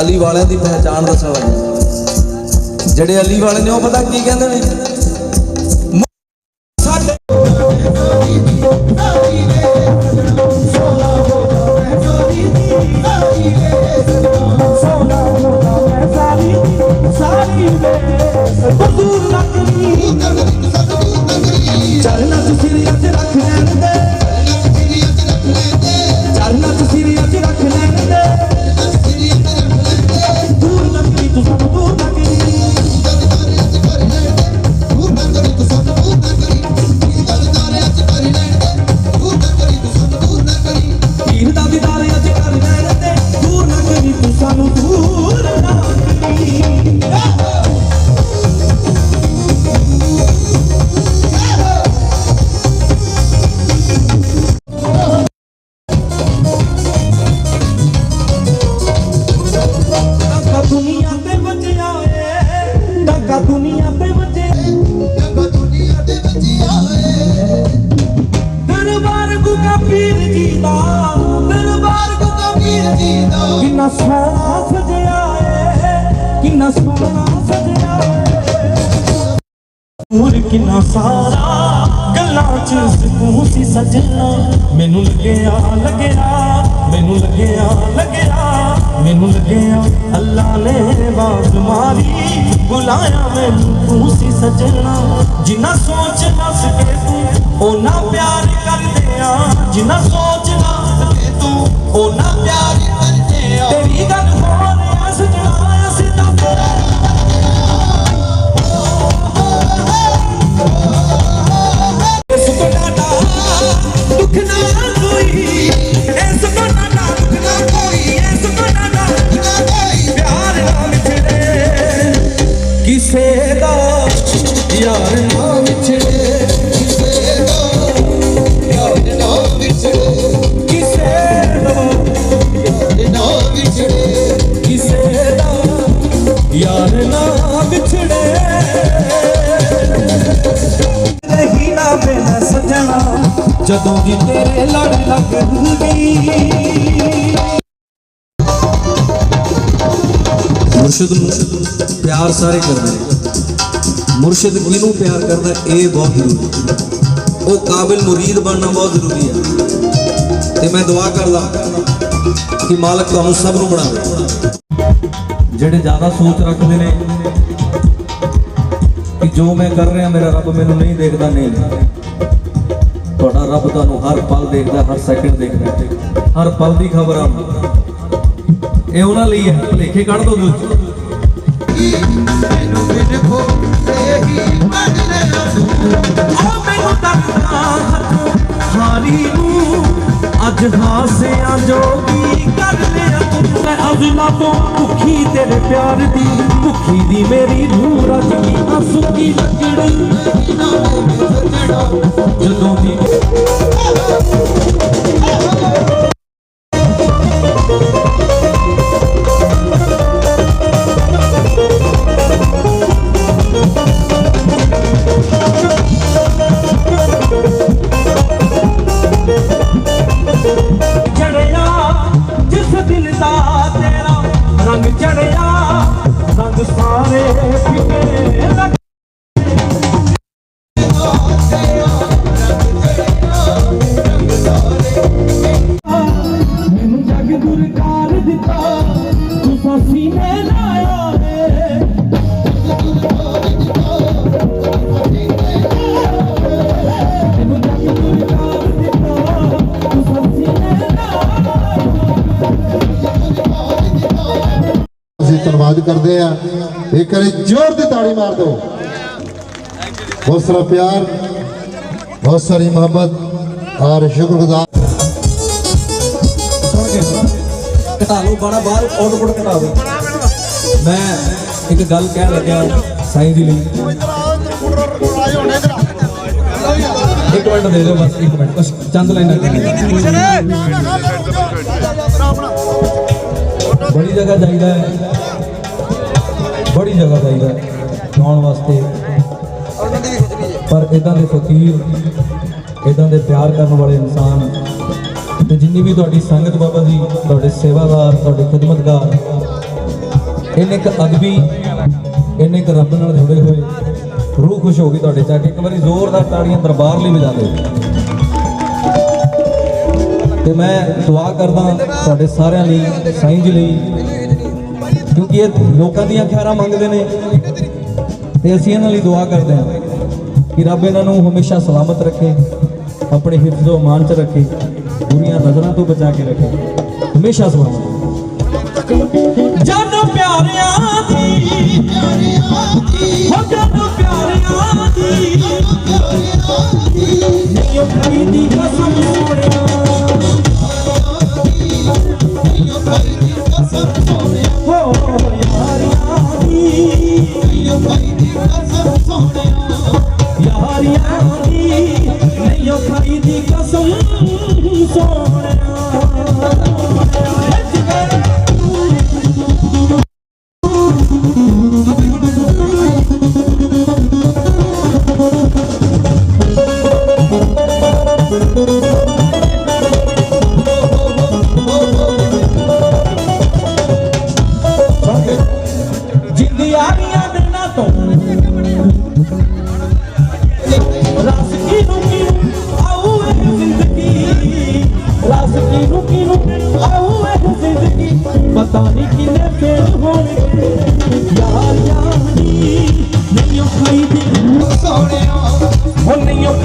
ਅਲੀ ਵਾਲਿਆਂ ਦੀ ਪਹਿਚਾਣ ਦੱਸਣ ਲੱਗਾ ਜਿਹੜੇ ਅਲੀ ਵਾਲੇ ਨੇ ਉਹ ਪਤਾ ਕੀ ਕਹਿੰਦੇ ਨੇ? ਸਾਡੇ ਤੁਸੀਂ ਅੱਜ ਨੂਰ ਸਾਰਾ, ਗੱਲਾਂ ਚ ਸਕੂਨ ਸੀ ਸਜਣਾ। ਮੈਨੂੰ ਲੱਗਿਆ ਲੱਗਿਆ, ਮੈਨੂੰ ਲੱਗਿਆ ਲੱਗਿਆ। ਮੈਨੂੰ ਲੱਗਿਆ, ਅੱਲਾ ਨੇ ਬਾਜ਼ ਮਾਰੀ। ਬੁਲਾਇਆ ਮੈਨੂੰ ਤੂੰ ਸੀ ਸਜਣਾ। ਜਿੰਨਾ ਸੋਚ ਨਾ ਸਕੇ ਤੂੰ ਉਹਨਾਂ ਪਿਆਰ ਕਰਦੇ ਆ। ਜਿੰਨਾ ਸੋਚ ਨਾ ਸਕੇ ਤੂੰ ਉਹਨਾਂ ਪਿਆਰ ਕਰਦੇ ਆ। ਤੇਰੀ ਗੱਲ ਹੋ ਰਿਹਾ ਸਜਣਾ ਯਾਰ ਨਾ ਵਿਛੜੇ ਕਿਸੇ ਦਾ ਯਾਰ ਨਾ ਵਿਛੜੇ ਕਿਸੇ ਦਾ ਨਾ ਵਿਛੜੇ ਕਿਸੇ ਦਾ ਯਾਰ ਨਾ ਵਿਛੜੇ ਰਹੀ ਨਾ ਬਿਨ ਸਜਣਾ ਜਦੋਂ ਦੀ ਤੇਰੇ ਲੜ ਲੱਗ ਗਈ ਮੁਰਸ਼ਿਦ ਨੂੰ ਪਿਆਰ ਸਾਰੇ ਕਰਦੇ ਨੇ ਮੁਰਸ਼ਿਦ ਕਿਹਨੂੰ ਪਿਆਰ ਕਰਦਾ, ਇਹ ਬਹੁਤ ਜ਼ਰੂਰੀ ਉਹ ਕਾਬਿਲ ਮੁਰੀਦ ਬਣਨਾ ਬਹੁਤ ਜ਼ਰੂਰੀ ਹੈ। ਤੇ ਮੈਂ ਦੁਆ ਕਰਦਾ ਕਿ ਮਾਲਕ ਤੁਹਾਨੂੰ ਸਭ ਨੂੰ ਬਣਾਵੇ। ਜਿਹੜੇ ਜ਼ਿਆਦਾ ਸੋਚ ਰੱਖਦੇ ਨੇ ਕਿ ਜੋ ਮੈਂ ਕਰ ਰਿਹਾ, ਮੇਰਾ ਰੱਬ ਮੈਨੂੰ ਨਹੀਂ ਦੇਖਦਾ, ਨਹੀਂ ਤੁਹਾਡਾ ਰੱਬ ਤੁਹਾਨੂੰ ਹਰ ਪਲ ਦੇਖਦਾ, ਹਰ ਸੈਕਿੰਡ ਦੇਖਦਾ ਹਰ ਪਲ ਦੀ ਖਬਰ। ਆ ਇਹ ਉਹਨਾਂ ਲਈ ਹੈ। ਭੁਲੇਖੇ ਕੱਢ ਦੋ ਦਿਲ ਪਿਆਰ ਦੀ ਭੁੱਖੀ ਦੀ ਮੇਰੀ ਰੂਹ ਰਜ ਗਈ ਆਂਸੂ ਕੀ ਲੱਗੜੀ ਜਦੋਂ ਦੀ ਧੰਨਵਾਦ ਕਰਦੇ ਆ। ਇੱਕ ਵਾਰੀ ਜ਼ੋਰ ਦੀ ਤਾੜੀ ਮਾਰ ਦਿਓ। ਬਹੁਤ ਸਾਰਾ ਪਿਆਰ ਬਹੁਤ ਸਾਰੀ ਮੁਹੱਬਤ ਔਰ ਸ਼ੁਕਰਗੁਜ਼ਾਰ। ਘਟਾ ਲਓ ਬਾਣਾ ਬਾਹਰ ਆਊਟਪੁੱਟ ਘਟਾ ਦਿਓ। ਮੈਂ ਇੱਕ ਗੱਲ ਕਹਿਣ ਲੱਗਿਆ ਸਾਈਂ ਜੀ ਲਈ। ਇੱਕ ਮਿੰਟ ਦੇ ਦਿਓ ਬਸ ਇੱਕ ਮਿੰਟ। ਬਸ ਚੰਦ ਲਾਈਨਾਂ। ਬੜੀ ਜਗ੍ਹਾ ਜਾਈਦਾ ਹੈ। ਬੜੀ ਜਗ੍ਹਾ ਜਾਈਦਾ ਹੈ ਗਾਉਣ ਵਾਸਤੇ। ਪਰ ਇਦਾਂ ਦੇ ਫਕੀਰ ਇਦਾਂ ਦੇ ਪਿਆਰ ਕਰਨ ਵਾਲੇ ਇਨਸਾਨ, ਤੇ ਜਿੰਨੀ ਵੀ ਤੁਹਾਡੀ ਸੰਗਤ ਬਾਬਾ ਜੀ, ਤੁਹਾਡੇ ਸੇਵਾਦਾਰ, ਤੁਹਾਡੇ ਖਿਦਮਤਗਾਰ, ਇੰਨੇ ਕੁ ਅਦਬੀ, ਇੰਨੇ ਕੁ ਰੱਬ ਨਾਲ ਜੁੜੇ ਹੋਏ, ਰੂਹ ਖੁਸ਼ ਹੋ ਗਈ ਤੁਹਾਡੇ ਚ ਕੇ ਇੱਕ ਵਾਰੀ ਜ਼ੋਰਦਾਰ ਤਾੜੀਆਂ ਦਰਬਾਰ ਲਈ ਵਜਾ ਦਿਓ ਤੇ ਮੈਂ ਦੁਆ ਕਰਦਾ ਤੁਹਾਡੇ ਸਾਰਿਆਂ ਲਈ ਸਾਈਂ ਜੀ ਲਈ ਕਿਉਂਕਿ ਇਹ ਲੋਕਾਂ ਦੀਆਂ ਖੈਰਾਂ ਮੰਗਦੇ ਨੇ ਤੇ ਅਸੀਂ ਇਹਨਾਂ ਲਈ ਦੁਆ ਕਰਦੇ ਹਾਂ ਕਿ ਰੱਬ ਇਹਨਾਂ ਨੂੰ ਹਮੇਸ਼ਾ ਸਲਾਮਤ ਰੱਖੇ ਆਪਣੇ ਹਿਫਜ਼ و ਅਮਾਨ ਚ ਰੱਖੇ ਬੁਰੀਆਂ ਨਜ਼ਰਾਂ ਤੋਂ ਬਚਾ ਕੇ ਰੱਖੇ ਹਮੇਸ਼ਾ ਸਲਾਮਤ ਜਨ ਪਿਆਰਿਆਂ ਦੀ ਹੋ ਜਨ ਪਿਆਰਿਆਂ ਦੀ ਨਹੀਂ ਉਹ ਦੀ। ਕਸਮ ਸੋਹਣਿਆ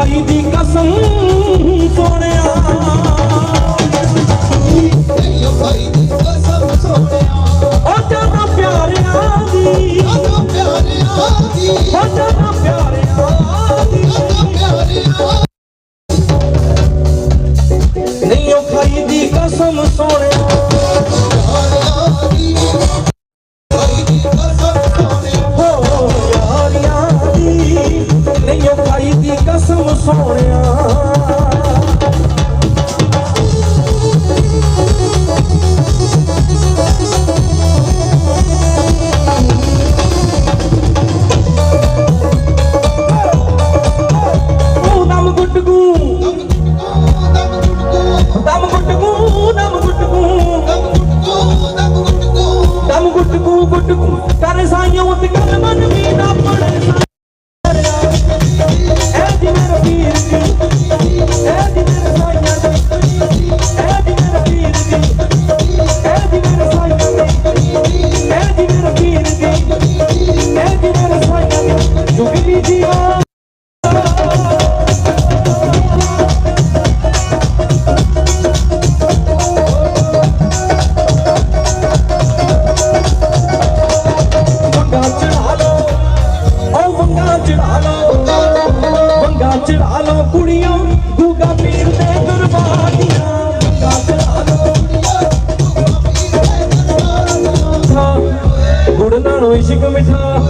ਖਾਈ ਦੀ ਕਸਮ ਸੋਹਣਿਆ Bougoum ਨਾਲੋਂ ਇਸ਼ਕ ਮਿੱਠਾ,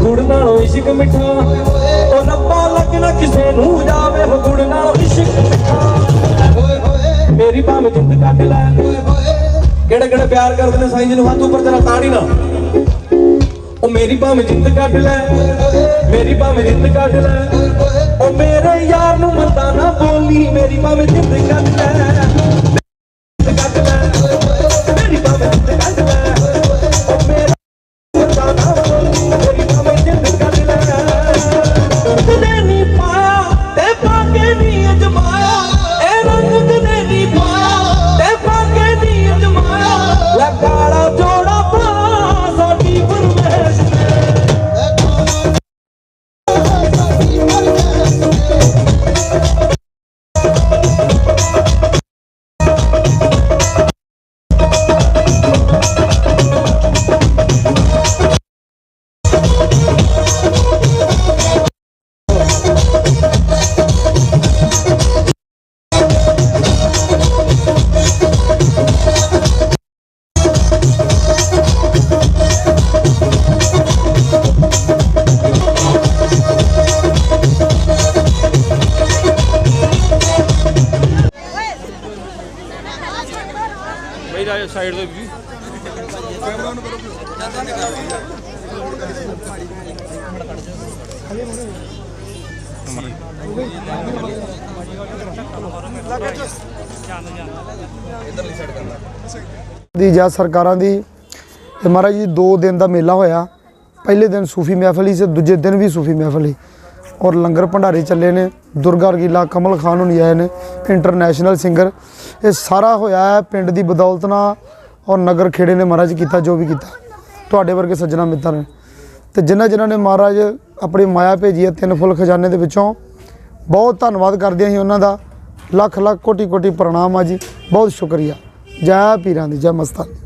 ਗੁੜ ਨਾਲੋਂ ਇਸ਼ਕ ਮਿੱਠਾ। ਉਹ ਰੱਬਾ ਲੱਗਣਾ ਕਿਸੇ ਨੂੰ ਜਾਵੇ, ਉਹ ਗੁੜ ਨਾਲੋਂ ਇਸ਼ਕ ਮਿੱਠਾ। ਮੇਰੀ ਭਾਵੇਂ ਜਿੰਦ ਕੱਢ ਲੈ। ਕਿਹੜੇ ਕਿਹੜੇ ਪਿਆਰ ਕਰਦੇ ਨੇ ਸਾਈਂ ਜੀ ਨੂੰ ਹੱਥ ਉੱਪਰ ਤੇਰਾ ਤਾੜੀ ਨਾ ਉਹ ਮੇਰੀ ਭਾਵੇਂ ਜਿੰਦ ਕੱਢ ਲੈ, ਮੇਰੀ ਭਾਵੇਂ ਜਿੰਦ ਕੱਢ ਲੈ। ਉਹ ਮੇਰੇ ਯਾਰ ਨੂੰ ਮੰਦਾ ਨਾ ਬੋਲੀ, ਮੇਰੀ ਭਾਵੇਂ ਜਿੰਦ ਕੱਢ ਲੈ। ਬਈ ਸਾਈਡ ਤੋਂ ਵੀ ਦੀ ਜਾਂ ਸਰਕਾਰਾਂ ਦੀ। ਤੇ ਮਹਾਰਾਜ ਜੀ 2 ਦਿਨ ਦਾ ਮੇਲਾ ਹੋਇਆ। ਪਹਿਲੇ ਦਿਨ ਸੂਫੀ ਮਹਿਫਲ ਸੀ ਦੂਜੇ ਦਿਨ ਵੀ ਸੂਫੀ ਮਹਿਫਲ ਸੀ। ਔਰ ਲੰਗਰ ਭੰਡਾਰੇ ਚੱਲੇ ਨੇ। ਦੁਰਗਾ ਰਗੀਲਾ, ਕਮਲ ਖਾਨ ਹੁਣੀ ਆਏ ਨੇ ਇੰਟਰਨੈਸ਼ਨਲ ਸਿੰਗਰ ਇਹ ਸਾਰਾ ਹੋਇਆ ਹੈ ਪਿੰਡ ਦੀ ਬਦੌਲਤ ਨਾਲ ਔਰ ਨਗਰ ਖੇੜੇ ਨੇ ਮਹਾਰਾਜ ਕੀਤਾ, ਜੋ ਵੀ ਕੀਤਾ। ਤੁਹਾਡੇ ਵਰਗੇ ਸੱਜਣਾ ਮਿੱਤਰ ਨੇ। ਤੇ ਜਿਨ੍ਹਾਂ ਜਿਨ੍ਹਾਂ ਨੇ ਮਹਾਰਾਜ ਆਪਣੀ ਮਾਇਆ ਭੇਜੀ ਹੈ ਤਿੰਨ ਫੁੱਲ ਖਜ਼ਾਨੇ ਦੇ ਵਿੱਚੋਂ, ਬਹੁਤ ਧੰਨਵਾਦ ਕਰਦੇ ਹਾਂ ਉਹਨਾਂ ਦਾ। ਲੱਖ ਲੱਖ ਕੋਟੀ ਕੋਟੀ ਪ੍ਰਣਾਮ ਆ ਜੀ। ਬਹੁਤ ਸ਼ੁਕਰੀਆ। ਜੈ ਪੀਰਾਂ ਦੀ ਜੈ ਮਸਤਾਨ।